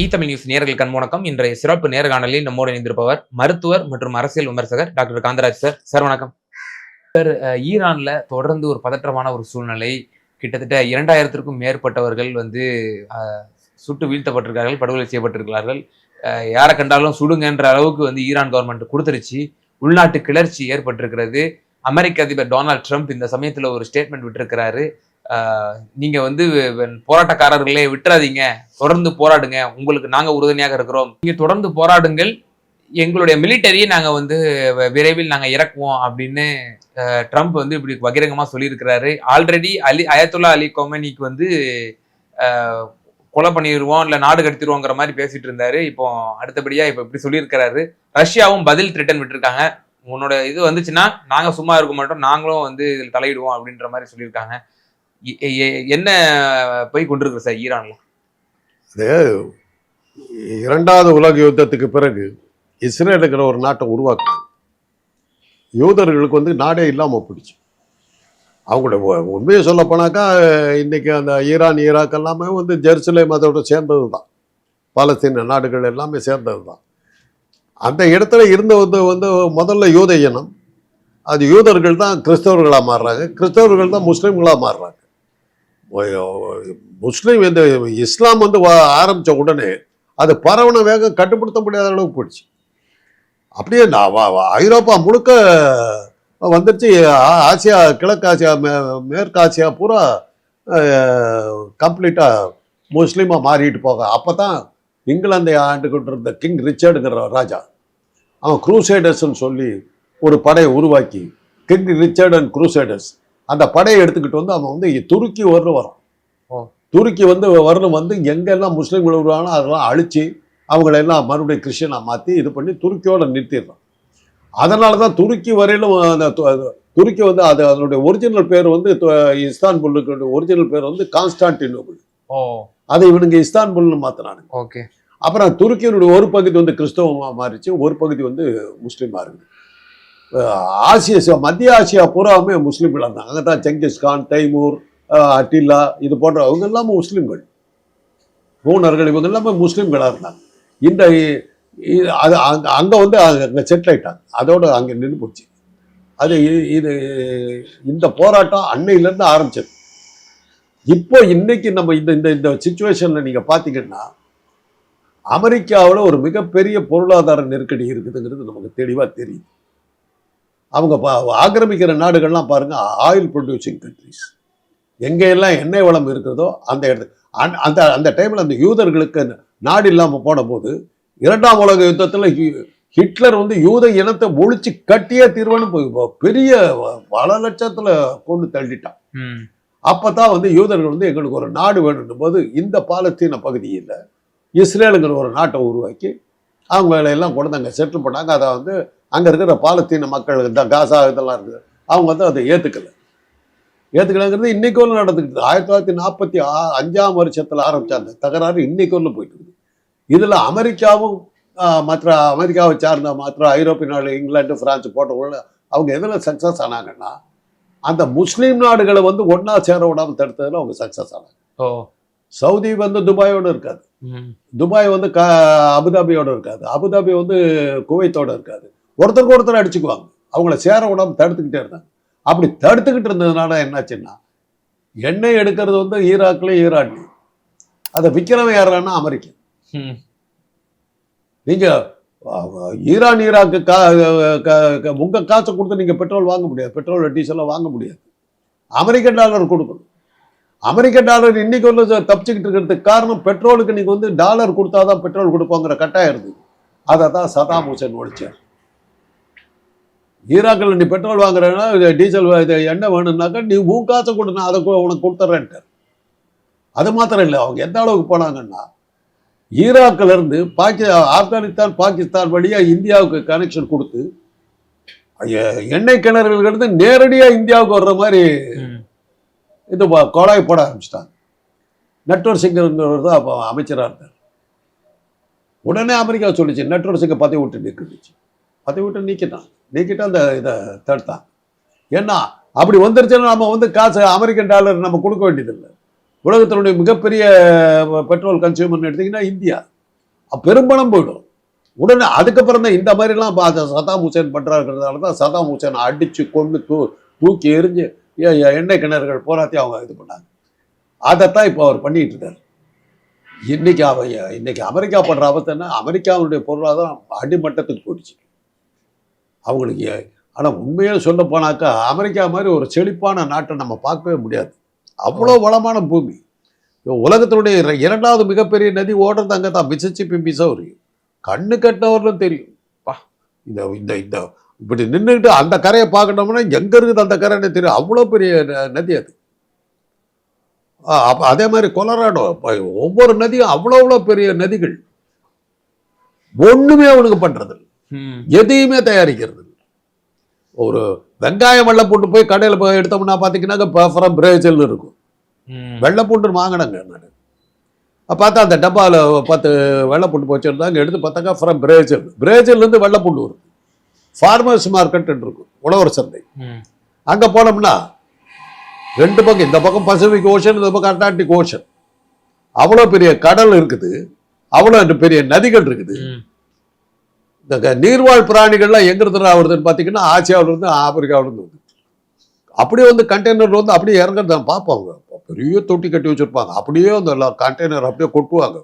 இ Tamil news நேர்கள் கண் வணக்கம் இன்றைய சிறப்பு நேர்காணலில் நம்மோடு இணைந்திருப்பவர் மருத்துவர் மற்றும் அரசியல் விமர்சகர் டாக்டர் காந்தராஜ் சார். சார் வணக்கம். சார் ஈரான்ல தொடர்ந்து ஒரு பதற்றமான ஒரு சூழ்நிலை. கிட்டத்தட்ட இரண்டாயிரத்திற்கும் மேற்பட்டவர்கள் வந்து சுட்டு வீழ்த்தப்பட்டிருக்கார்கள் படுகொலை செய்யப்பட்டிருக்கிறார்கள். யாரை கண்டாலும் சுடுங்கன்ற அளவுக்கு வந்து ஈரான் கவர்மெண்ட் கொடுத்துருச்சு. உள்நாட்டு கிளர்ச்சி ஏற்பட்டிருக்கிறது. அமெரிக்க அதிபர் டொனால்ட் ட்ரம்ப் இந்த சமயத்தில் ஒரு ஸ்டேட்மெண்ட் விட்டுருக்கிறாரு. நீங்கள் நீங்க வந்து போராட்டக்காரர்களே விட்டுறாதீங்க. தொடர்ந்து போராடுங்க. உங்களுக்கு நாங்க உறுதுணையாக இருக்கிறோம். நீங்க தொடர்ந்து போராடுங்கள். எங்களுடைய மிலிட்டரியை நாங்க வந்து வ- விரைவில் நாங்க இறக்குவோம் அப்படின்னு ட்ரம்ப் வந்து இப்படி பகிரங்கமா சொல்லியிருக்கிறாரு. ஆல்ரெடி அலி அயத்துல்லா அலி கொமனிக்கு வந்து கொலை பண்ணிடுவோம் இல்லை நாடு கடத்திடுவோங்கிற மாதிரி பேசிட்டு இருந்தாரு. இப்போ அடுத்தபடியா இப்போ இப்படி சொல்லியிருக்கிறாரு. ரஷ்யாவும் பதில் ரிட்டன் விட்டுருக்காங்க. உன்னோட இது வந்துச்சுன்னா நாங்க சும்மா இருக்க மாட்டோம். நாங்களும் வந்து இதில் தலையிடுவோம் அப்படின்ற மாதிரி சொல்லியிருக்காங்க. என்ன போய் கொண்டிருக்கு சார் ஈரான்ல? இரண்டாவது உலக யுத்தத்துக்கு பிறகு இஸ்ரேலுங்கிற ஒரு நாட்டை உருவாக்கினாங்க யூதர்களுக்கு வந்து நாடே இல்லாமல் போயிடுச்சு. அவங்களோட உண்மையை சொல்ல போனாக்கா இன்னைக்கு அந்த ஈரான் ஈராக் எல்லாமே வந்து ஜெருசலேம் அதோட சேர்ந்தது தான் பாலஸ்தீன நாடுகள் எல்லாமே சேர்ந்தது தான் அந்த இடத்துல இருந்த வந்து வந்து முதல்ல யூத இனம் அது யூதர்கள் தான் கிறிஸ்தவர்களாக மாறுறாங்க. கிறிஸ்தவர்கள் தான் முஸ்லீம்களாக மாறுறாங்க. முஸ்லீம் இந்த இஸ்லாம் வந்து ஆரம்பித்த உடனே அது பரவன வேகம் கட்டுப்படுத்த முடியாத அளவுக்கு போயிடுச்சு. அப்படியே நான் ஐரோப்பா முழுக்க வந்துடுச்சு ஆசியா கிழக்கு ஆசியா மே மேற்கு ஆசியா பூரா கம்ப்ளீட்டாக முஸ்லீமாக மாறிட்டு போக அப்போ தான் இங்கிலாந்தை ஆண்டுகிட்டு இருந்த கிங் ரிச்சர்டுங்கிற ராஜா அவன் குரூசைடர்ஸ்ன்னு சொல்லி ஒரு படையை உருவாக்கி கிங் ரிச்சர்ட் அண்ட் குரூசைடர்ஸ் அந்த படையை எடுத்துக்கிட்டு வந்து அவன் வந்து துருக்கி வரணும் வரான் ஓ. துருக்கி வந்து வரணும் வந்து எங்கெல்லாம் முஸ்லீம்கள் வருவானோ அதெல்லாம் அழிச்சு அவங்களெல்லாம் மறுபடியும் கிறிஸ்டியனாக மாற்றி இது பண்ணி துருக்கியோட நிறுத்திடுறான். அதனால தான் துருக்கி வரையிலும் அந்த துருக்கி வந்து அது அதனுடைய ஒரிஜினல் பேர் வந்து இஸ்தான்புல்லுக்கு ஒரிஜினல் பேர் வந்து கான்ஸ்டான்டினோபிள். ஓ. அதை இவனுங்க இஸ்தான்புல்னு மாற்றினானுங்க ஓகே. அப்புறம் துருக்கியினுடைய ஒரு பகுதி வந்து கிறிஸ்தவமாக மாறிச்சு ஒரு பகுதி வந்து முஸ்லீமாக இருக்குது. ஆசிய ச- மத்திய ஆசியா பூராவுமே முஸ்லீம்கள் தான். அங்கே தான் செங்கிஸ்கான் தைமூர் அட்டில்லா இது போன்ற அவங்க எல்லாமே முஸ்லீம்கள். பூனர்கள் இவங்க எல்லாமே முஸ்லீம்களாக இருந்தாங்க. இந்த அது அங்கே அங்கே வந்து அங்கே செட்டில் ஆயிட்டாங்க. அதோடு அங்கே நின்று போச்சு. அது இது இந்த போராட்டம் அன்னையிலேருந்து ஆரம்பிச்சது. இப்போ இன்னைக்கு நம்ம இந்த இந்த இந்த சுச்சுவேஷனில் நீங்கள் பார்த்தீங்கன்னா அமெரிக்காவில் ஒரு மிகப்பெரிய பொருளாதார நெருக்கடி இருக்குதுங்கிறது நமக்கு தெளிவாக தெரியுது. அவங்க ஆக்கிரமிக்கிற நாடுகள்லாம் பாருங்க ஆயில் ப்ரொடியூசிங் கண்ட்ரிஸ் எங்கெல்லாம் எண்ணெய் வளம் இருக்கிறதோ அந்த இடத்து அந்த- அந்த அந்த டைமில் அந்த யூதர்களுக்கு நாடு இல்லாமல் போன போது இரண்டாம் உலக யுத்தத்தில் ஹிட்லர் வந்து யூத இனத்தை ஒழிச்சு கட்டியே தீர்வுன்னு போய் பெரிய பல லட்சத்தில் கொண்டு தள்ளிட்டான். அப்போ தான் வந்து யூதர்கள் வந்து எங்களுக்கு ஒரு நாடு வேணும்னும் போது இந்த பாலஸ்தீன பகுதியில் இஸ்ரேலுங்கிற ஒரு நாட்டை உருவாக்கி அவங்கள எல்லாம் கொண்டு அங்கே செட்டில் பண்ணாங்க. அதை வந்து அங்கே இருக்கிற பாலஸ்தீன மக்கள் இந்த காசா இதெல்லாம் இருக்குது. அவங்க வந்து அதை ஏற்றுக்கல ஏற்றுக்கலங்கிறது இன்னைக்கு நடந்துக்கிட்டு ஆயிரத்தி தொள்ளாயிரத்தி நாற்பத்தி ஆ அஞ்சாம் வருஷத்தில் ஆரம்பிச்ச அந்த தகராறு இன்னைக்கு வரலும் போயிட்டு இருக்குது. இதில் அமெரிக்காவும் மற்ற அமெரிக்காவை சார்ந்த மற்ற ஐரோப்பிய நாடு இங்கிலாந்து பிரான்ஸ் போட்டவங்கள அவங்க எதில் சக்ஸஸ் ஆனாங்கன்னா அந்த முஸ்லீம் நாடுகளை வந்து ஒன்றா சேர விடாமல் தடுத்ததில் அவங்க சக்ஸஸ் ஆனாங்க. ஓ. சவுதி வந்து துபாயோட இருக்காது. துபாய் வந்து க அபுதாபியோட இருக்காது. அபுதாபி வந்து குவைத்தோட இருக்காது. ஒருத்தருக்கு ஒருத்தர் அடிச்சுக்குவாங்க. அவங்கள சேர விடாமல் தடுத்துக்கிட்டே இருந்தாங்க. அப்படி தடுத்துக்கிட்டு இருந்ததுனால என்னாச்சுன்னா எண்ணெய் எடுக்கிறது வந்து ஈராக்லேயும் ஈரான்லையும் அதை விற்கிறவன் யாரான்னா அமெரிக்கன். ம். நீங்கள் ஈரான் ஈராக்கு கா க- க- உங்க காசை கொடுத்து நீங்கள் பெட்ரோல் வாங்க முடியாது. பெட்ரோல் டீசலை வாங்க முடியாது. அமெரிக்கன் டாலர் கொடுக்கணும். அமெரிக்கன் டாலர் இன்னைக்கு வந்து தப்பிச்சுக்கிட்டு இருக்கிறதுக்கு காரணம் பெட்ரோலுக்கு நீங்கள் வந்து டாலர் கொடுத்தாதான் பெட்ரோல் கொடுப்பாங்கிற கட்டாயம் இருந்தது. அதை தான் சதாம் ஹுசேன் ஒழிச்சார். ஈராக்கில் நீ பெட்ரோல் வாங்குறேன்னா டீசல் எண்ணெய் வேணும்னாக்கா நீ உன் காசை கொடு நான் அதை உனக்கு கொடுத்துட்றேன்ட்டார் அது மாத்திரம் இல்லை அவங்க எந்த அளவுக்கு போனாங்கன்னா ஈராக்ல இருந்து பாக்கி ஆப்கானிஸ்தான் பாகிஸ்தான் வழியா இந்தியாவுக்கு கனெக்ஷன் கொடுத்து எண்ணெய் கிணறுகள் இருந்து நேரடியா இந்தியாவுக்கு வர்ற மாதிரி இது ப- குழாய் போட ஆரம்பிச்சிட்டாங்க. நட்வர் சிங்கர் தான் அப்போ அமைச்சராக இருந்தார். உடனே அமெரிக்கா சொல்லிச்சு நட்வர் சிங்கை பதவி விட்டு நீக்கிடுச்சு. பதவி விட்டு நீக்கிட்டான். நீக்கிட்டு அந்த இதை தடுத்தான் ஏன்னா அப்படி வந்துருச்சுன்னா நம்ம வந்து காசு அமெரிக்கன் டாலர் நம்ம கொடுக்க வேண்டியதில்லை. உலகத்தினுடைய மிகப்பெரிய பெட்ரோல் கன்சியூமர்னு எடுத்தீங்கன்னா இந்தியா. பெரும்பணம் போயிடும். உடனே அதுக்கப்புறம் தான் இந்த மாதிரிலாம் சதாம் ஹுசேன் பண்ணுறாருங்கிறதால தான் சதாம் ஹுசேன் அடித்து கொண்டு தூ தூக்கி எரிஞ்சு எண்ணெய் கிணறுகள் போராத்தையும் அவங்க இது பண்ணாங்க. அதைத்தான் இப்போ அவர் பண்ணிட்டு இருக்காரு. இன்னைக்கு அவ இன்னைக்கு அமெரிக்கா பண்ணுற அவஸ்தைன்னா அமெரிக்காவுடைய பொருளாதாரம் அடிமட்டத்துக்கு போயிடுச்சு. அவங்களுக்கு ஏ- ஆனா உண்மையாக சொல்ல போனாக்கா அமெரிக்கா மாதிரி ஒரு செழிப்பான நாட்டை நம்ம பார்க்கவே முடியாது. அவ்வளோ வளமான பூமி. உலகத்தினுடைய இர- இரண்டாவது மிகப்பெரிய நதி ஓடுறது அங்கே தான். Mississippi Missouri. கண்ணு கட்டவர்களும் தெரியும். பா இந்த இந்த இந்த இப்படி நின்றுக்கிட்டு அந்த கரையை பார்க்கணும்னா எங்க இருக்குது அந்த கரைன்னு தெரியும். அவ்வளோ பெரிய ந- நதி அது. அப்ப அதே மாதிரி கொலராடோ ஒவ்வொரு நதியும் அவ்வளோ அவ்வளோ பெரிய நதிகள். ஒண்ணுமே அவனுக்கு பண்றது இல்ல. எதையுமே தயாரிக்கிறது. ஒரு வெங்காயம் வெள்ளை பூண்டு போய் கடையில் போய் எடுத்தோம்னா பார்த்தீங்கன்னா ஃப்ரம் பிரேசில் இருக்கும். வெள்ளை பூண்டு வாங்கினேங்க நான். பார்த்தா அந்த டப்பாவில் பத்து வெள்ளை பூண்டு வச்சுருந்தாங்க எடுத்து பார்த்தாக்கா ஃப்ரம் பிரேசில் பிரேசில்லேருந்து வெள்ளை பூண்டு வரும் ஃபார்மர்ஸ் மார்க்கெட் இருக்கும். உழவர் சந்தை. அங்கே போனோம்னா ரெண்டு பக்கம் இந்த பக்கம் பசிபிக் ஓஷன் இந்த பக்கம் அட்லாண்டிக் ஓஷன் அவ்வளோ பெரிய கடல் இருக்குது. அவ்வளோ பெரிய நதிகள் இருக்குது. இந்த நீர்வாழ் பிராணிகள்லாம் எங்கிருந்து வருதுன்னு பார்த்தீங்கன்னா ஆசியாவிலிருந்து ஆப்பிரிக்காவிலிருந்து வருது. அப்படியே வந்து கண்டெய்னர் வந்து அப்படியே இறங்குறத பார்ப்பாங்க பெரிய தொட்டி கட்டி வச்சிருப்பாங்க. அப்படியே அந்த கண்டெய்னர் அப்படியே கொட்டுவாங்க.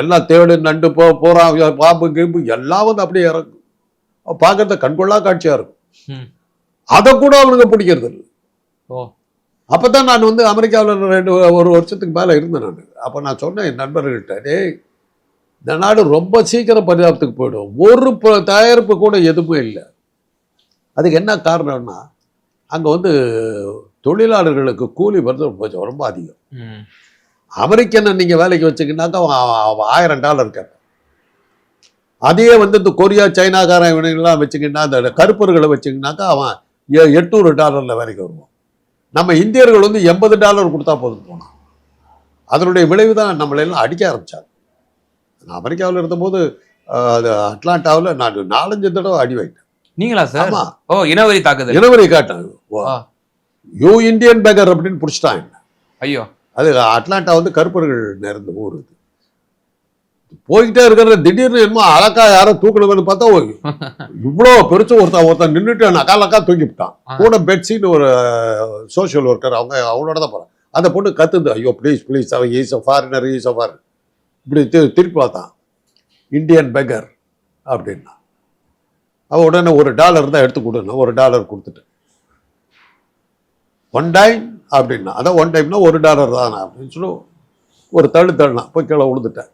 எல்லாம் தேடு நண்டு போ போறா பாம்பு கிம்பு எல்லாம் வந்து அப்படியே இறங்கும். பார்க்கறத கண்கொள்ளா காட்சியா இருக்கும். அதை கூட அவனுங்க பிடிக்கிறது இல்லை. ஓ. அப்பதான் நான் வந்து அமெரிக்காவில் ரெண்டு ஒரு வருஷத்துக்கு மேலே இருந்தேன் நான். அப்போ நான் சொன்னேன் என் நண்பர்கள்ட்ட டேய் இந்த நாடு ரொம்ப சீக்கிரம் பரிதாபத்துக்கு போயிடும். ஒரு தயாரிப்பு கூட எதுவுமே இல்லை. அதுக்கு என்ன காரணம்னா அங்கே வந்து தொழிலாளர்களுக்கு கூலி வந்து ரொம்ப ரொம்ப அதிகம். அமெரிக்கனை நீங்கள் வேலைக்கு வச்சீங்கன்னாக்கா ஆயிரம் டாலர் கேட்பான் அதையே வந்து இந்த கொரியா சைனாக்காரன் இவனுங்கெல்லாம் வச்சுக்கின்னா அந்த கருப்பர்களை வச்சிங்கனாக்கா அவன் எட்நூறு டாலரில் வேலைக்கு வருவான். நம்ம இந்தியர்கள் வந்து எண்பது டாலர் கொடுத்தா போதும் போனான் அதனுடைய விளைவு தான் நம்மளெல்லாம் அடிக்க ஆரம்பிச்சாங்க. நான் அமெரிக்காவில் இருந்தபோது அது அட்லாண்டாவில் நான் நாலஞ்சு தடவை அடி வாங்கிட்டேன். நீங்களா சார்? ஓ இனவரி தாக்குதல். இனவரி காட்டாங்க. யூ இந்தியன் பேக்கர் அப்படின்னு பிடிச்சிட்டாங்க. ஐயோ. அது அட்லாண்டா வந்து கருப்பர்கள் நிறைந்த ஊர் இது போய்கிட்டே இருக்கிற திடீர்னு என்னமோ அழகா யாரோ தூக்கணும்னு பார்த்தா இவ்வளோ பெருசு ஒருத்தன் ஒருத்தன் நின்றுட்டு அக்காலக்கா தூக்கிவிட்டான் ஆ. கூட பெட்ஸின்னு ஒரு சோஷியல் ஒர்க்கர் அவங்க அவங்களோட தான் போகிறான் அந்த பொண்ணு கத்துது ஐயோ ப்ளீஸ் ப்ளீஸ் அவன் is a foreigner is a foreign இப்படி திருப்பி பார்த்தான் இந்தியன் பெக்கர் அப்படின்னா அவன் உடனே ஒரு டாலர் தான் எடுத்து கொடுணும் ஒரு டாலர் கொடுத்துட்டு. ஒன் டைம் அப்படின்னா அதான் ஒன் டைம்னா ஒரு டாலர் தானே அப்படின்னு சொல்லி ஒரு தள்ளு தள்ளினான் போய் கீழே விழுந்துட்டேன்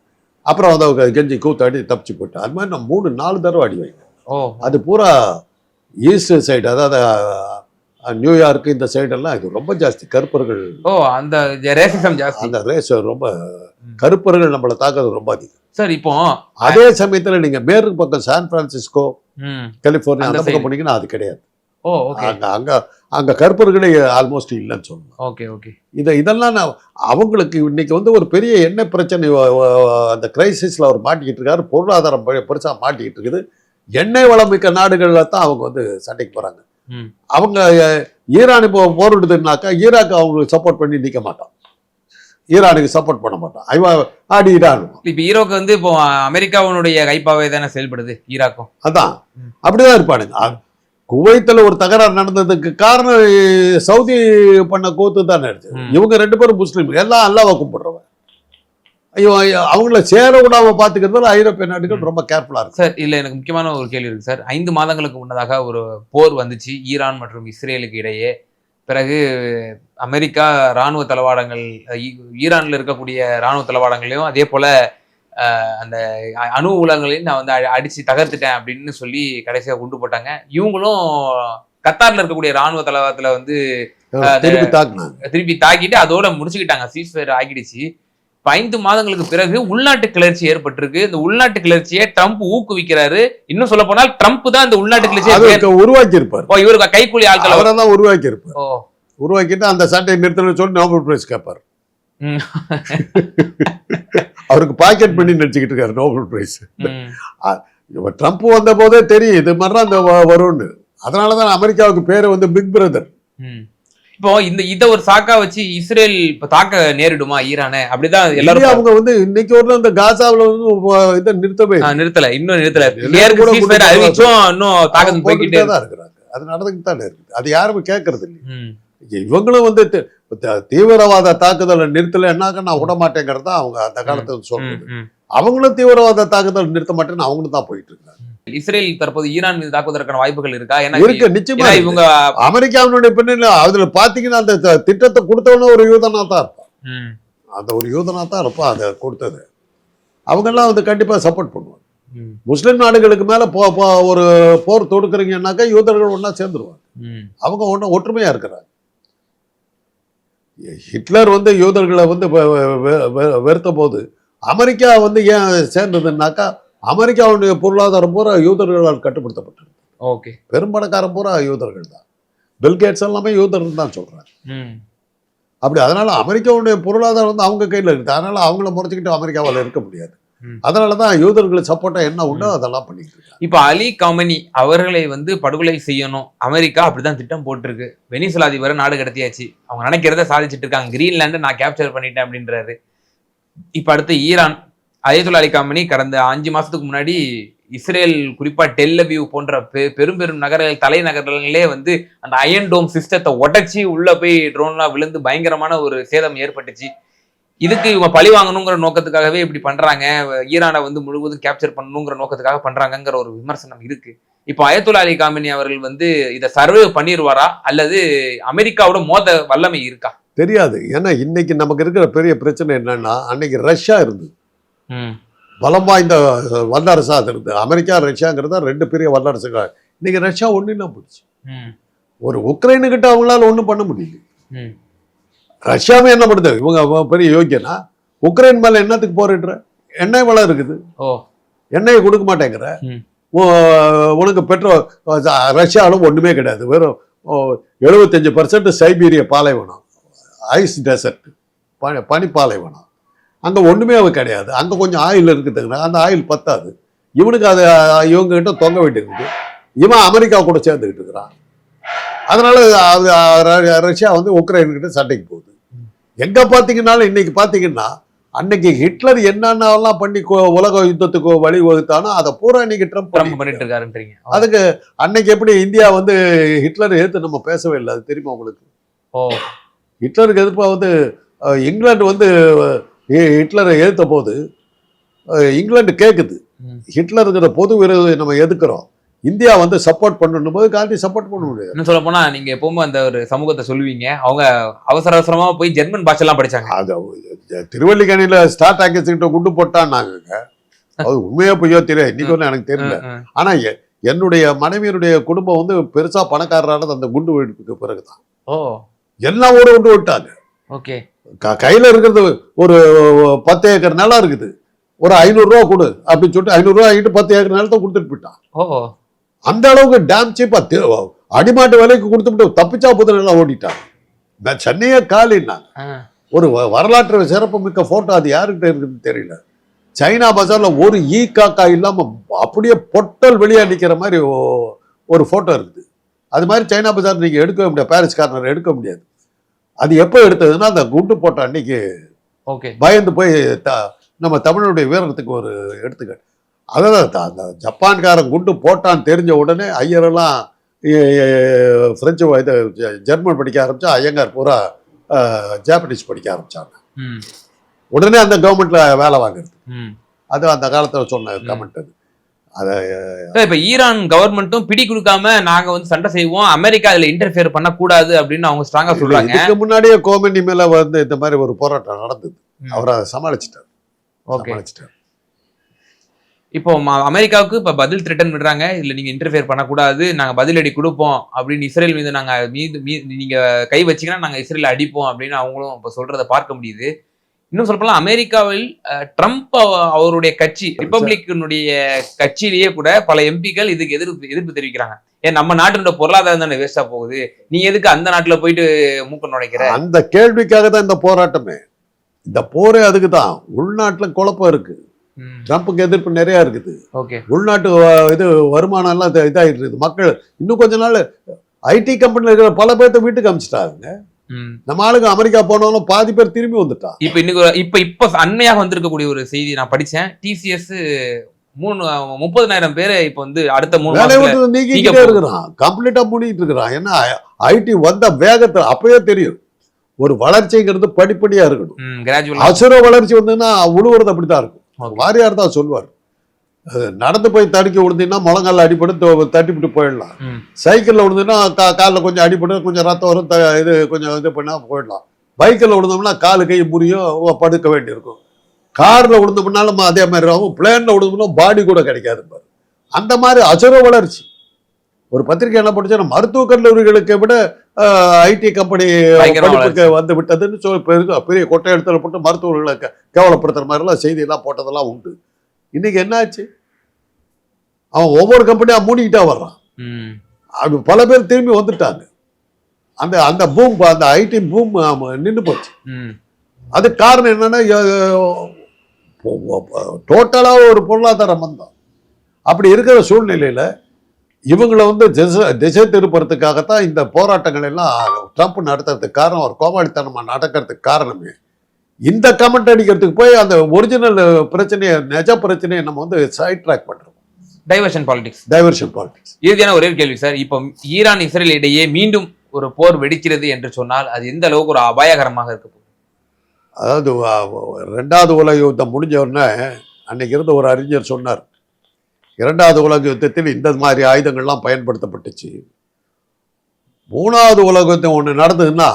அப்புறம் வந்து அவங்க கெஞ்சி கூத்தாடி தப்பிச்சு போயிட்டேன் அது மாதிரி நான் மூணு நாலு தடவை அடி வைக்கிறேன் ஓ. அது பூரா ஈஸ்ட் சைடு அதாவது அஹ், நியூயார்க் இந்த சைடெல்லாம் இது ரொம்ப ஜாஸ்தி கருப்பர்கள். ஓ அந்த ரேசிசம் ஜாஸ்தி. அந்த ரேஸ் ரொம்ப கருப்பர்கள் நம்மளை தாக்குறது ரொம்ப அதிகம். சார் இப்போ அதே சமயத்தில் நீங்க மேற்கு பக்கம் சான் பிரான்சிஸ்கோ ம். கலிஃபோர்னியா அந்த பக்கம். போனீங்கன்னா அது கிடையாது. ஓ அங்க அங்க அங்க கருப்பர்களே ஆல்மோஸ்ட் இல்லைன்னு சொல்லணும். ஓகே ஓகே இதை இதெல்லாம் நான் அவங்களுக்கு இன்னைக்கு வந்து ஒரு பெரிய எண்ணெய் பிரச்சனை அந்த கிரைசிஸில் அவர் மாட்டிக்கிட்டு இருக்காரு. பொருளாதாரம் பெ- பெருசா மாட்டிக்கிட்டு இருக்குது. எண்ணெய் வளம் மிக்க நாடுகளில் தான் அவங்க வந்து சண்டைக்கு போறாங்க. ம். அவங்க ஈரான் இப்போ போரிடுதுன்னாக்கா ஈராக் அவங்களுக்கு சப்போர்ட் பண்ணி நிற்க மாட்டான் ஈரானுக்கு சப்போர்ட் பண்ண மாட்டான். அவன் ஆடி ஈரான் இப்ப ஈரோக்கு வந்து இப்போ அமெரிக்காவினுடைய கைப்பாவே தானே செயல்படுது ஈராக்கும். அதான். அப்படிதான் இருப்பானுங்க. குவைத்துல ஒரு தகராறு நடந்ததுக்கு காரணம் சவுதி பண்ண கூத்து தான் நடக்குது ம். இவங்க ரெண்டு பேரும் முஸ்லீம். எல்லாம் அல்லாவை கும்பிடுறவன். அவங்கள சேர விடாம பாத்துக்கிறதுல ஐரோப்பிய நாடுகள் ரொம்ப கேர்ஃபுல்லா இருக்கு. சார் இல்ல எனக்கு முக்கியமான ஒரு கேள்வி இருக்கு சார். ஐந்து மாதங்களுக்கு முன்னதாக ஒரு போர் வந்துச்சு. ஈரான் மற்றும் இஸ்ரேலுக்கு இடையே. பிறகு அமெரிக்கா ராணுவ தளவாடங்கள் ஈ- ஈரான்ல இருக்கக்கூடிய ராணுவ தளவாடங்களையும் அதே போல அந்த அணு உலகங்களையும் நான் வந்து அ- அடிச்சு தகர்த்துட்டேன் அப்படின்னு சொல்லி கடைசியா குண்டு போட்டாங்க. இவங்களும் கத்தார்ல இருக்கக்கூடிய ராணுவ தளவாடத்துல வந்து திருப்பி தாக்கிட்டு அதோட முடிச்சுக்கிட்டாங்க. சீஸ்ஃபயர் ஆகிடுச்சு. ஐந்து மாதங்களுக்கு பிறகு உள்நாட்டு கிளர்ச்சி ஏற்பட்டிருக்கு. இந்த உள்நாட்டு கிளர்ச்சியை ட்ரம்ப் ஊக்குவிக்கிறாரு. இன்னும் சொல்ல போனால் ட்ரம்ப் தான் இந்த உள்நாட்டு கிளர்ச்சியை உருவாக்கி இருப்பார் ஓ இவருக்கு கைக்கூலி ஆட்கள் அவரை தான் உருவாக்கி இருப்பார் உருவாக்கிட்டு அந்த சட்டையை நிறுத்தணும்னு சொல்லி நோபல் பிரைஸ் கேட்பார். அவருக்கு பாக்கெட் பண்ணி நினைச்சுக்கிட்டு இருக்காரு நோபல் பிரைஸ். ட்ரம்ப் வந்த போதே தெரியும் இது மாதிரி அந்த வ- வரும்னு. அதனால தான் அமெரிக்காவுக்கு பேரு வந்து பிக் பிரதர். இப்போ இந்த இத ஒரு சாக்கா வச்சு இஸ்ரேல் இப்ப தாக்க நேரிடுமா ஈரானை? அப்படிதான் எல்லாரும் அவங்க வந்து இன்னைக்கு ஒரு இந்த காசாவுல வந்து இதை நிறுத்தவே நிறுத்தல. இன்னும் நிறுத்தல. அறிவிச்சும் இன்னும் தாக்கல் போய்கிட்டே இருக்கு. தான் இருக்கிறாங்க. அது நடந்துக்கிட்டு தானே இருக்குது அது யாருமே கேட்கறது இல்லை இவங்களும் வந்து தீவிரவாத தாக்குதலை நிறுத்தலைன்னாக்க நான் விட மாட்டேங்கிறது தான் அவங்க அந்த காலத்துல சொல்றது. அவங்களும் தீவிரவாத தாக்குதல் நிறுத்த மாட்டேன்னு அவங்களும் தான் போயிட்டு இருக்காங்க இஸ்ரேல் தற்போது ஈரான் மீது தாக்குவதற்கான வாய்ப்புகள் இருக்கா? ஏன்னா இருக்கு நிச்சயமா. இவங்க அமெரிக்காவினுடைய பின்னணி அதுல பாத்தீங்கன்னா அந்த திட்டத்தை கொடுத்தவன ஒரு யூதனா தான் இருப்பான். அந்த ஒரு யூதனா தான் இருப்பான் அதை கொடுத்தது. அவங்கெல்லாம் வந்து கண்டிப்பா சப்போர்ட் பண்ணுவாங்க. முஸ்லிம் நாடுகளுக்கு மேல போ ஒரு போர் தொடுக்குறீங்கன்னாக்கா யூதர்கள் ஒண்ணா சேர்ந்துருவாங்க. அவங்க ஒண்ணு ஒற்றுமையா இருக்கிறாங்க. ஹிட்லர் வந்து யூதர்களை வந்து வெறுத்த போது அமெரிக்கா வந்து ஏன் சேர்ந்ததுன்னாக்கா அமெரிக்காவுடைய பொருளாதாரம் பூரா யூதர்களால் கட்டுப்படுத்தப்பட்டது. ஓகே. பெரும்பணக்காரன் பூரா யூதர்கள் தான். பில்கேட்ஸ் எல்லாமே யூதர்கள் தான் சொல்றாங்க. ம், அப்படி அதனால அமெரிக்காவுடைய பொருளாதாரம் வந்து அவங்க கையில் இருக்குது. அதனால அவங்கள முறைச்சிக்கிட்டு அமெரிக்காவால் இருக்க முடியாது. அதனால தான் யூதர்களுக்கு சப்போர்ட்டா என்ன உண்டோ அதெல்லாம் பண்ணிட்டு இருக்காங்க. இப்ப அலி கமனி அவர்களை வந்து படுகொலை செய்யணும். அமெரிக்கா அப்படிதான் திட்டம் போட்டிருக்கு. வெனிசுலா அதிபரை நாடு கடத்தியாச்சு. அவங்க நினைக்கிறத சாதிச்சிட்டு இருக்காங்க. கிரீன்லாண்டை நான் கேப்சர் பண்ணிட்டேன் அப்படின்றாரு. இப்ப அடுத்து ஈரான் அயதுல்லா அலி காமனி கடந்த அஞ்சு மாசத்துக்கு முன்னாடி இஸ்ரேல் குறிப்பா டெல்லவியூ போன்ற பெ- பெரும் பெரும் நகரங்கள் தலைநகரங்களே வந்து அந்த அயன் டோம் சிஸ்டத்தை உடச்சி உள்ள போய் ட்ரோன்லாம் விழுந்து பயங்கரமான ஒரு சேதம் ஏற்பட்டுச்சு. இதுக்கு இவங்க பழி வாங்கணுங்கிற நோக்கத்துக்காகவே இப்படி பண்றாங்க. ஈரானை வந்து முழுவதும் கேப்சர் பண்ணணுங்கிற நோக்கத்துக்காக பண்றாங்கங்கிற ஒரு விமர்சனம் இருக்கு. இப்போ அயத்துல்லா அலி காமினி அவர்கள் வந்து இதை சர்வே பண்ணிடுவாரா அல்லது அமெரிக்காவோட மோத வல்லமை இருக்கா? தெரியாது. ஏன்னா இன்னைக்கு நமக்கு இருக்கிற பெரிய பிரச்சனை என்னன்னா அன்னைக்கு ரஷ்யா இருந்தது. பலம் வாய்ந்த அஹ், வல்லரசா அது இருந்தது. அமெரிக்கா ரஷ்யாங்கிறத ரெண்டு பெரிய வல்லரசுகள். இன்னைக்கு ரஷ்யா ஒன்றும் இல்லாம போயிடுச்சு ஒரு உக்ரைனு கிட்ட அவங்களால ஒன்றும் பண்ண முடியல. ரஷ்யாவே என்ன பண்ணுது? இவங்க பெரிய யோக்கியனா உக்ரைன் மேல என்னத்துக்கு போரிடுற? எண்ணெய் வளம் இருக்குது. ஓ. எண்ணெயை கொடுக்க மாட்டேங்கிற. உனக்கு பெட்ரோல் ரஷ்யாவில் ஒன்றுமே கிடையாது. வெறும் எழுபத்தஞ்சு பர்சன்ட் சைபீரிய பாலைவனம். ஐஸ் டெசர்ட் பனி பனிப்பாலைவனம். அங்கே ஒன்றுமே கிடையாது. அங்கே கொஞ்சம் ஆயில் இருக்குதுங்க அந்த ஆயில் பத்தாது. இவனுக்கு அது இவங்க கிட்ட தொங்க வேண்டியிருக்குது இவன் அமெரிக்கா கூட சேர்ந்துக்கிட்டு இருக்கிறான். அதனால அது, ரஷ்யா வந்து உக்ரைன் கிட்ட சண்டைக்கு போகுது. எங்க பார்த்தீங்கன்னாலும் இன்னைக்கு பார்த்தீங்கன்னா அன்னைக்கு ஹிட்லர் என்னென்னலாம் பண்ணி உலக யுத்தத்துக்கு வழி வகுத்தானோ அதை பூரா இன்னைக்கு ட்ரம்ப் பண்ணிட்டு இருக்காருன்றீங்க. அதுக்கு அன்னைக்கு எப்படி இந்தியா வந்து ஹிட்லர் எதிர்த்து நம்ம பேசவே இல்லை. அது தெரியுமா உங்களுக்கு? ஓ. ஹிட்லருக்கு எதிர்ப்பா வந்து இங்கிலாந்து வந்து ஹிட்லரை எதிர்த்த போது இங்கிலாந்து கேட்குது. ஹிட்லருங்கிற பொது விரோதை நம்ம எதுக்குறோம்? இந்தியா வந்து சப்போர்ட் பண்ணணும் போது காந்தி சப்போர்ட் பண்ண முடியாது. இன்னும் சொல்ல போனா நீங்க எப்பவுமே அந்த ஒரு சமூகத்தை சொல்லுவீங்க. அவங்க அவசர அவசரமா போய் ஜெர்மன் பாஷெல்லாம் படிச்சாங்க. அது திருவல்லிக்கணியில ஸ்டார்ட் ஆக்கிட்டு குண்டு போட்டான்னாங்க. அது உண்மையா பொய்யோ தெரியாது. இன்னைக்கு ஒன்றும் எனக்கு தெரியல. ஆனா என்னுடைய மனைவியினுடைய குடும்பம் வந்து பெருசா பணக்காரரானது அந்த குண்டு வெடிப்புக்கு பிறகுதான். ஓ. எல்லாம் ஓட விட்டு விட்டாங்க ஓகே. க- கையில இருக்கிறது ஒரு பத்து ஏக்கர் நிலம் இருக்குது. ஒரு ஐநூறு ரூபா கொடு அப்படின்னு சொல்லிட்டு ஐநூறு ரூபா ஆகிட்டு பத்து ஏக்கர் நிலத்தை கொடுத்துட்டு போயிட்டான். ஓ அந்த அளவுக்கு டேம் சீப்பா அடிமாட்டு விலைக்கு கொடுத்துட்டு தப்பிச்சா புது நிலம் ஓடிட்டாங்க. நான் சென்னையே காலின்னாங்க. ஒரு வரலாற்று சிறப்பு மிக்க போட்டோ அது யாருக்கிட்ட இருக்குன்னு தெரியல. சைனா பஜார்ல ஒரு ஈ காக்கா இல்லாம அப்படியே பொட்டல் வெளியே நிக்கிற மாதிரி ஒரு போட்டோ இருக்குது. அது மாதிரி சைனா பஜார் நீங்க எடுக்கவே முடியாது. பாரிஸ் கார்னர் எடுக்க முடியாது. அது எப்போ எடுத்ததுன்னா அந்த குண்டு போட்ட அன்னைக்கு ஓகே. பயந்து போய் த நம்ம தமிழனுடைய வீரத்துக்கு ஒரு எடுத்துக்காட்டு. அதான் அந்த ஜப்பான்காரன் குண்டு போட்டான்னு தெரிஞ்ச உடனே ஐயரெல்லாம் எ- எ- பிரெஞ்சு இது ஜெர்மன் படிக்க ஆரம்பிச்சா ஐயங்கார் பூரா ஜாப்பனீஸ் படிக்க ஆரம்பிச்சாங்க. உடனே அந்த கவர்மெண்ட்ல வேலை வாங்குறது. அது அந்த காலத்துல சொன்ன. கமெண்ட் அது. அதை இப்ப- ஈரான் கவர்மெண்ட்டும் பிடி கொடுக்காம நாங்க வந்து சண்டை செய்வோம் அமெரிக்கா அதுல இன்டர்ஃபியர் பண்ணக்கூடாது அப்படின்னு அவங்க ஸ்ட்ராங்கா சொல்றாங்க. இதுக்கு முன்னாடியே கோமனி மேல வந்து இந்த மாதிரி ஒரு போராட்டம் நடந்தது. அவர் அதை சமாளிச்சிட்டார். ஓகே. சமாளிச்சிட்டார். இப்போ அமெரிக்காவுக்கு இப்ப பதில் த்ரெட்டன் விடுறாங்க இதுல நீங்க இன்டர்ஃபியர் பண்ணக்கூடாது. நாங்க பதிலடி கொடுப்போம் அப்படின்னு இஸ்ரேல் மீது நாங்க மீது மீ- நீங்க கை வச்சீங்கன்னா நாங்க இஸ்ரேல் அடிப்போம் அப்படின்னு அவங்களும் இப்ப சொல்றத பார்க்க முடியுது. இன்னும் சொல்லப்போனா அமெரிக்காவில் ட்ரம்ப் அவ- அவருடைய கட்சி ரிப்பப்ளிக்கனுடைய கட்சியிலேயே கூட பல எம்பிக்கள் இதுக்கு எதிர்ப்பு எதிர்ப்பு தெரிவிக்கிறாங்க. ஏன் நம்ம நாட்டினோட பொருளாதாரம் தானே வேஸ்டா போகுது? நீ எதுக்கு அந்த நாட்டுல போயிட்டு மூக்க நுழைக்கிற? அந்த கேள்விக்காக தான் இந்த போராட்டமே. இந்த போரே அதுக்கு தான். உள்நாட்டுல குழப்பம் இருக்கு. ட்ரம்ப்புக்கு எதிர்ப்பு நிறைய இருக்குது. ஓகே. உள்நாட்டு இது வருமானம் எல்லாம் இது- இதாயிட்டு இருக்குது. மக்கள் இன்னும் கொஞ்ச நாள் ஐடி கம்பெனியில் இருக்கிற பல பேர்த்த வீட்டுக்கு அமிச்சிட்டாங்க. நம்ம ஆளுங்க அமெரிக்கா போனவங்களும் பாதி பேர் திரும்பி வந்துட்டான் இப்ப இன்னைக்கு இப்ப இப்ப அண்மையாக வந்திருக்கக்கூடிய ஒரு செய்தி நான் படிச்சேன். டிசிஎஸ் மூணு முப்பதனாயிரம் பேர் இப்ப வந்து அடுத்த மூணு நீக்கிட்டே இருக்கிறான். கம்ப்ளீட்டா மூடிட்டு இருக்கிறான். ஏன்னா ஐடி வந்த வேகத்துல அப்பயே தெரியும். ஒரு வளர்ச்சிங்கிறது படிப்படியா இருக்கணும். அசுர வளர்ச்சி வந்ததுன்னா உழுவுறது அப்படித்தான் இருக்கும். வாரியார் தான் சொல்வார். அது நடந்து போய் தடுக்கி விழுந்தீங்கன்னா முழங்கால அடிபட்டு தட்டிவிட்டு போயிடலாம். சைக்கிளில் விழுந்ததுன்னா கா காலில் கொஞ்சம் அடிபட்டு கொஞ்சம் ரத்தம் வரும் த இது கொஞ்சம் இது பண்ணால் போயிடலாம். பைக்கில் விழுந்தோம்னா காலு கை முறியும் ஓ, படுக்க வேண்டியிருக்கும். காரில் விழுந்தோம்னாலும் அதே மாதிரி ஆகும். பிளேனில் விழுந்தோம்னா பாடி கூட கிடைக்காது பாரு. அந்த மாதிரி அசுர வளர்ச்சி. ஒரு பத்திரிக்கை என்ன படிச்சா மருத்துவக் கல்லூரிகளுக்கு விட ஐடி கம்பெனி படிப்புக்கு வந்து விட்டதுன்னு சொல்லி பெரிய பெரிய கொட்டை இடத்துல போட்டு மருத்துவர்களை கே- கேவலப்படுத்துற மாதிரிலாம் செய்தியெல்லாம் போட்டதெல்லாம் உண்டு. இன்னைக்கு என்னாச்சு? அவன் ஒவ்வொரு கம்பெனியா மூடிக்கிட்டா வர்றான். அது பல பேர் திரும்பி வந்துட்டாங்க. அந்த அந்த பூம் அந்த ஐடி பூம் நின்று போச்சு. அது காரணம் என்னன்னா டோட்டலாக ஒரு பொருளாதார மந்தம் அப்படி இருக்கிற சூழ்நிலையில இவங்களை வந்து திசை திசை திருப்புறதுக்காகத்தான் இந்த போராட்டங்கள் எல்லாம் ட்ரம்ப் நடத்துறதுக்கு காரணம் ஒரு கோமாளித்தனமா நடக்கிறதுக்கு காரணமே இந்த கமெண்ட் அடிக்கிறதுக்கு போய் அந்த ஒரிஜினல் பிரச்சனையை நிஜ பிரச்சனையை நம்ம வந்து சைட் ட்ராக் பண்றோம். டைவர்ஷன் பாலிடிக்ஸ் டைவர்ஷன் பாலிடிக்ஸ் இறுதியான ஒரே கேள்வி சார் இப்போ ஈரான் இஸ்ரேல் இடையே மீண்டும் ஒரு போர் வெடிக்கிறது என்று சொன்னால் அது எந்த அளவுக்கு ஒரு அபாயகரமாக இருக்க போகுது? அதாவது ரெண்டாவது உலக யுத்தம் முடிஞ்ச உடனே அன்னைக்கு இருந்த ஒரு அறிஞர் சொன்னார் இரண்டாவது உலக யுத்தத்தில் இந்த மாதிரி ஆயுதங்கள்லாம் பயன்படுத்தப்பட்டுச்சு. மூணாவது உலக யுத்தம் ஒன்று நடந்ததுன்னா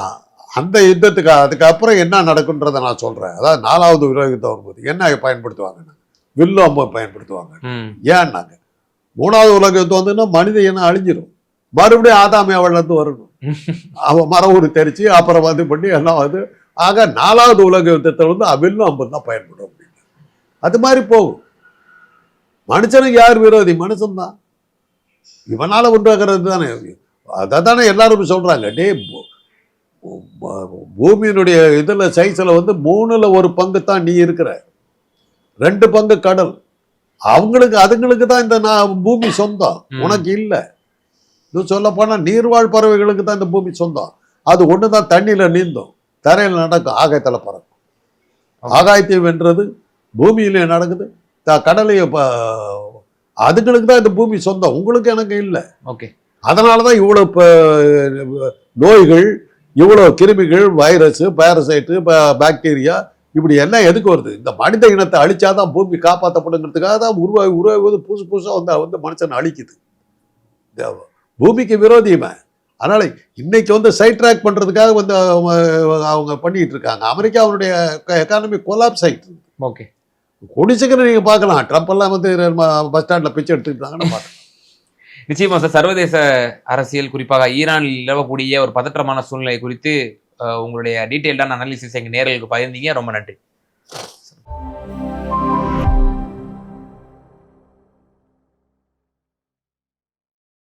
அந்த யுத்தத்துக்கு அதுக்கப்புறம் என்ன நடக்குன்றதை நான் சொல்கிறேன் அதாவது நாலாவது யுத்தம் வரும்போது என்ன பயன்படுத்துவாங்க வில்லு அம்பை பயன்படுத்துவாங்க. ஏன்னாங்க மூணாவது உலக யுத்தம் வந்துன்னா மனித இனம் அழிஞ்சிரும். மறுபடியும் ஆதாமியா வளர்ந்து வரணும். அவன் மரம் ஊர் தெரிச்சு அப்புறம் வந்து பண்ணி எல்லாம் வந்து ஆக நாலாவது உலக யுத்தத்தில் வந்து அவில்லும் அம்பு தான் பயன்படும் அப்படின்னு. அது மாதிரி போகும். மனுஷனுக்கு யார் விரோதி? மனுஷன்தான் இவனால உண்டாகிறது தானே. அதை தானே எல்லாரும் சொல்றாங்க. டே பூமியினுடைய இதுல சைஸ்ல வந்து மூணுல ஒரு பங்கு தான் நீ இருக்கிற. ரெண்டு பங்கு கடல். அவங்களுக்கு அதுங்களுக்கு தான் இந்த நான் பூமி சொந்தம். உனக்கு இல்லை. இது சொல்ல போனா நீர்வாழ் பறவைகளுக்கு தான் இந்த பூமி சொந்தம். அது ஒன்று தான் தண்ணியில நீந்தும். தரையில் நடக்கும் ஆகாயத்துல பறக்கும். ஆகாயத்தை வென்றது பூமியிலே நடக்குது. த கடலையை அதுங்களுக்கு தான் இந்த பூமி சொந்தம். உங்களுக்கு எனக்கு இல்லை. ஓகே. அதனால தான் இவ்வளோ நோய்கள் இவ்வளோ கிருமிகள் வைரஸ் பேரசைட்டு பாக்டீரியா இப்படி எல்லாம் எதுக்கு வருது? இந்த மனித இனத்தை அழிச்சாதான் பூமி காப்பாற்றப்படுங்கிறதுக்காக தான் உருவாகி உருவாகுவது புதுசு புதுசாக வந்து வந்து மனுஷனை அழிக்குது. பூமிக்கு விரோதி இவன். அதனால இன்னைக்கு வந்து சைட் ட்ராக் பண்றதுக்காக வந்து அவங்க அவங்க பண்ணிட்டு இருக்காங்க. அமெரிக்காவுடைய எக்கானமி கொலாப்ஸ் இருக்கு. ஓகே கூடிய சீக்கிரம் நீங்க பார்க்கலாம். ட்ரம்ப் எல்லாம் வந்து பஸ் ஸ்டாண்ட்ல பிச்சை எடுத்துக்கிட்டாங்கன்னு பார்க்கலாம். நிச்சயமா சார் சர்வதேச அரசியல் குறிப்பாக ஈரானில் நிலவக்கூடிய ஒரு பதற்றமான சூழ்நிலை குறித்து உங்களுடைய டீட்டெயில்டான அனாலிசிஸ் எங்கள் நேர்களுக்கு பகிர்ந்தீங்க. ரொம்ப நன்றி.